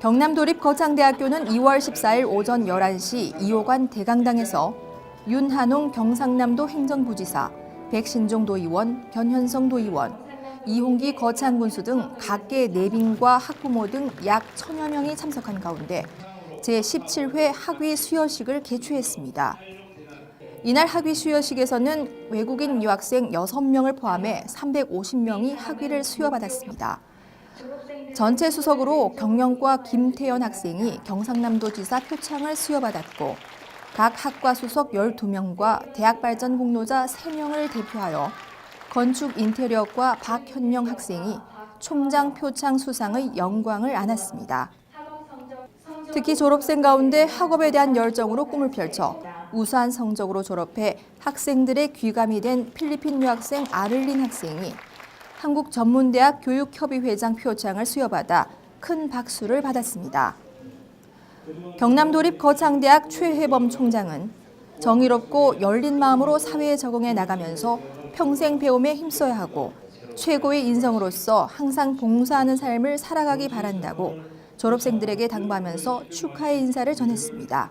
경남도립 거창대학교는 2월 14일 오전 11시 2호관 대강당에서 윤한홍 경상남도 행정부지사, 백신종 도의원, 변현성 도의원, 이홍기 거창군수 등 각계 내빈과 학부모 등 약 천여 명이 참석한 가운데 제17회 학위 수여식을 개최했습니다. 이날 학위 수여식에서는 외국인 유학생 6명을 포함해 350명이 학위를 수여받았습니다. 전체 수석으로 경영과 김태연 학생이 경상남도 지사 표창을 수여받았고 각 학과 수석 12명과 대학 발전 공로자 3명을 대표하여 건축 인테리어과 박현명 학생이 총장 표창 수상의 영광을 안았습니다. 특히 졸업생 가운데 학업에 대한 열정으로 꿈을 펼쳐 우수한 성적으로 졸업해 학생들의 귀감이 된 필리핀 유학생 아를린 학생이 한국전문대학 교육협의회장 표창을 수여받아 큰 박수를 받았습니다. 경남도립 거창대학 최혜범 총장은 정의롭고 열린 마음으로 사회에 적응해 나가면서 평생 배움에 힘써야 하고 최고의 인성으로서 항상 봉사하는 삶을 살아가기 바란다고 졸업생들에게 당부하면서 축하의 인사를 전했습니다.